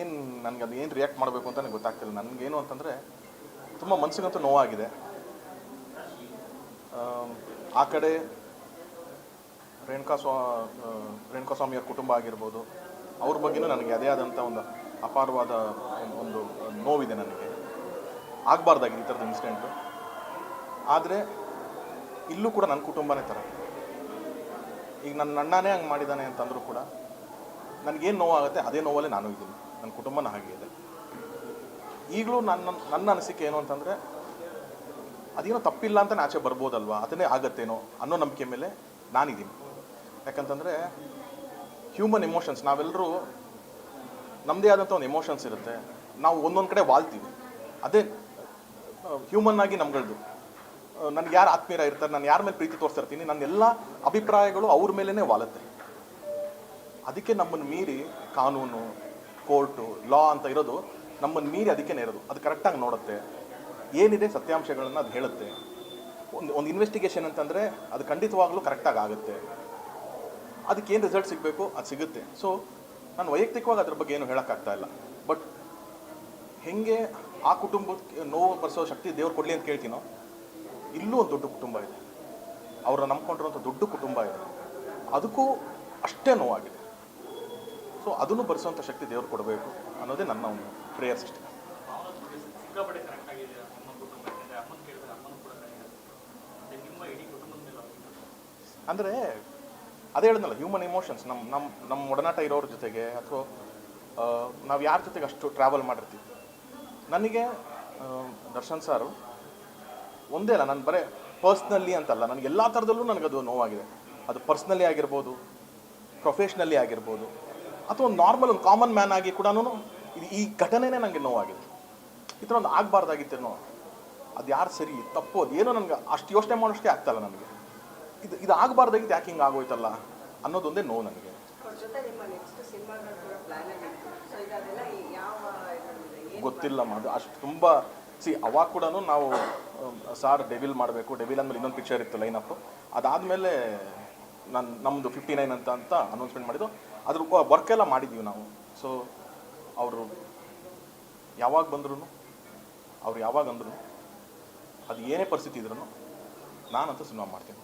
ಏನು ನನಗೆ ಅದು ಏನು ರಿಯಾಕ್ಟ್ ಮಾಡಬೇಕು ಅಂತ ನನಗೆ ಗೊತ್ತಾಗ್ತಿಲ್ಲ. ನನಗೇನು ಅಂತಂದರೆ ತುಂಬ ಮನಸ್ಸಿಗಂತೂ ನೋವಾಗಿದೆ. ಆ ಕಡೆ ರೇಣುಕಾ ಸ್ವಾ ರೇಣುಕಾ ಸ್ವಾಮಿಯವ್ರ ಕುಟುಂಬ ಆಗಿರ್ಬೋದು, ಅವ್ರ ಬಗ್ಗೆನೂ ನನಗೆ ಅದೇ ಆದಂಥ ಒಂದು ಅಪಾರವಾದ ಒಂದು ನೋವಿದೆ ನನಗೆ. ಆಗಬಾರ್ದಾಗಿದೆ ಈ ಥರದ ಇನ್ಸಿಡೆಂಟು ಆದರೆ ಇಲ್ಲೂ ಕೂಡ ನನ್ನ ಕುಟುಂಬನೇ ಥರ ಈಗ ನನ್ನ ಅಣ್ಣನೇ ಹಂಗೆ ಮಾಡಿದ್ದಾನೆ ಅಂತಂದರೂ ಕೂಡ ನನಗೇನು ನೋವಾಗುತ್ತೆ ಅದೇ ನೋವಲ್ಲೇ ನಾನು ಇದ್ದೀನಿ. ನನ್ನ ಕುಟುಂಬನ ಹಾಗೆ ಇದೆ. ಈಗಲೂ ನನ್ನ ನನ್ನ ಅನಿಸಿಕೆ ಏನು ಅಂತಂದರೆ, ಅದೇನೋ ತಪ್ಪಿಲ್ಲ ಅಂತ ಆಚೆ ಬರ್ಬೋದಲ್ವಾ? ಅದನ್ನೇ ಆಗತ್ತೇನೋ ಅನ್ನೋ ನಂಬಿಕೆ ಮೇಲೆ ನಾನಿದ್ದೀನಿ. ಯಾಕಂತಂದರೆ ಹ್ಯೂಮನ್ ಎಮೋಷನ್ಸ್ ನಾವೆಲ್ಲರೂ ನಮ್ಮದೇ ಆದಂಥ ಒಂದು ಎಮೋಷನ್ಸ್ ಇರುತ್ತೆ. ನಾವು ಒಂದೊಂದು ಕಡೆ ವಾಲ್ತೀವಿ. ಅದೇ ಹ್ಯೂಮನ್ ಆಗಿ ನಮ್ಗಳದ್ದು ನನಗೆ ಯಾರು ಆತ್ಮೀಯರ ಇರ್ತಾರೆ, ನಾನು ಯಾರ ಮೇಲೆ ಪ್ರೀತಿ ತೋರಿಸ್ತಿರ್ತೀನಿ ನನ್ನ ಎಲ್ಲ ಅಭಿಪ್ರಾಯಗಳು ಅವ್ರ ಮೇಲೇ ವಾಲತ್ತೆ. ಅದಕ್ಕೆ ನಮ್ಮನ್ನು ಮೀರಿ ಕಾನೂನು ಕೋರ್ಟು, ಲಾ ಅಂತ ಇರೋದು ನಮ್ಮನ್ನು ಮೀರಿ ಅದಕ್ಕೆ ಇರೋದು ಅದು ಕರೆಕ್ಟಾಗಿ ನೋಡುತ್ತೆ. ಏನಿದೆ ಸತ್ಯಾಂಶಗಳನ್ನು ಅದು ಹೇಳುತ್ತೆ. ಒಂದು ಒಂದು ಇನ್ವೆಸ್ಟಿಗೇಷನ್ ಅಂತಂದರೆ ಅದು ಖಂಡಿತವಾಗ್ಲೂ ಕರೆಕ್ಟಾಗಿ ಆಗುತ್ತೆ. ಅದಕ್ಕೆ ಏನು ರಿಸಲ್ಟ್ ಸಿಗಬೇಕು? ಅದು ಸಿಗುತ್ತೆ. ಸೊ ನಾನು ವೈಯಕ್ತಿಕವಾಗಿ ಅದ್ರ ಬಗ್ಗೆ ಏನು ಹೇಳೋಕ್ಕಾಗ್ತಾ ಇಲ್ಲ. ಬಟ್ ಹೆಂಗೆ ಆ ಕುಟುಂಬಕ್ಕೆ ನೋವು ಬರ್ಸೋ ಶಕ್ತಿ ದೇವ್ರು ಕೊಡಲಿ ಅಂತ ಕೇಳ್ತೀನೋ, ಇಲ್ಲೂ ಒಂದು ದೊಡ್ಡ ಕುಟುಂಬ ಇದೆ. ಅವ್ರನ್ನ ನಂಬ್ಕೊಂಡಿರೋಂಥ ದೊಡ್ಡ ಕುಟುಂಬ ಇದೆ. ಅದಕ್ಕೂ ಅಷ್ಟೇ ನೋವಾಗಿದೆ. ಸೊ ಅದನ್ನು ಭರಿಸುವಂಥ ಶಕ್ತಿ ದೇವರು ಕೊಡಬೇಕು ಅನ್ನೋದೇ ನನ್ನ ಒಂದು ಪ್ರೇಯರ್ ಅಷ್ಟೇ ಮೇಲೆ ಅಂದರೆ ಅದೇ ಹೇಳಿದ್ನಲ್ಲ ಹ್ಯೂಮನ್ ಇಮೋಷನ್ಸ್ ನಮ್ಮ ನಮ್ಮ ನಮ್ಮ ಒಡನಾಟ ಇರೋರ ಜೊತೆಗೆ ಅಥವಾ ನಾವು ಯಾರ ಜೊತೆಗೆ ಅಷ್ಟು ಟ್ರಾವೆಲ್ ಮಾಡಿರ್ತೀವಿ. ನನಗೆ ದರ್ಶನ್ ಸಾರು ಒಂದೇ ಅಲ್ಲ ನಾನು ಬರೀ ಪರ್ಸ್ನಲಿ ಅಂತಲ್ಲ ನನಗೆ ಎಲ್ಲ ಥರದಲ್ಲೂ ನನಗದು ನೋವಾಗಿದೆ. ಅದು ಪರ್ಸ್ನಲಿ ಆಗಿರ್ಬೋದು ಪ್ರೊಫೆಷ್ನಲಿ ಆಗಿರ್ಬೋದು ಅಥವಾ ಒಂದು ನಾರ್ಮಲ್ ಒಂದು ಕಾಮನ್ ಮ್ಯಾನ್ ಆಗಿ ಕೂಡ ಇದು ಈ ಘಟನೆನೇ ನನಗೆ ನೋವಾಗಿದೆ. ಈ ಥರ ಒಂದು ಆಗಬಾರ್ದಾಗಿತ್ತೇನೋ ಅದು ಯಾರು ಸರಿ ತಪ್ಪು ಅದು ಏನೋ ನನಗೆ ಅಷ್ಟು ಯೋಚನೆ ಮಾಡೋಷ್ಟೇ ಆಗ್ತಾಯಿಲ್ಲ ನನಗೆ. ಇದು ಇದು ಆಗಬಾರ್ದಾಗಿತ್ತು ಯಾಕೆ ಹಿಂಗೆ ಆಗೋಯ್ತಲ್ಲ ಅನ್ನೋದೊಂದೇ ನೋವು ನನಗೆ. ಗೊತ್ತಿಲ್ಲಮ್ಮ ಅದು ಅಷ್ಟು ತುಂಬ ಸಿ ಅವಾಗ ಕೂಡ ನಾವು ಸಾರ್ ಡೆವಿಲ್ ಮಾಡಬೇಕು ಡೆವಿಲ್ ಅಂದಮೇಲೆ ಇನ್ನೊಂದು ಪಿಕ್ಚರ್ ಇತ್ತು ಲೈನಪ್ಪು ಅದಾದಮೇಲೆ ನಾನು ನಮ್ಮದು ಫಿಫ್ಟಿ ನೈನ್ ಅಂತ ಅಂತ ಅನೌನ್ಸ್ಮೆಂಟ್ ಮಾಡಿದ್ದು. ಅದ್ರ ವರ್ಕ್ ಎಲ್ಲ ಮಾಡಿದ್ದೀವಿ ನಾವು. ಸೊ ಅವರು ಯಾವಾಗ ಬಂದ್ರು ಅವ್ರು ಯಾವಾಗ ಅಂದ್ರು ಅದು ಏನೇ ಪರಿಸ್ಥಿತಿ ಇದ್ರೂ ನಾನಂತೂ ಸಿನಿಮಾ ಮಾಡ್ತೀನಿ.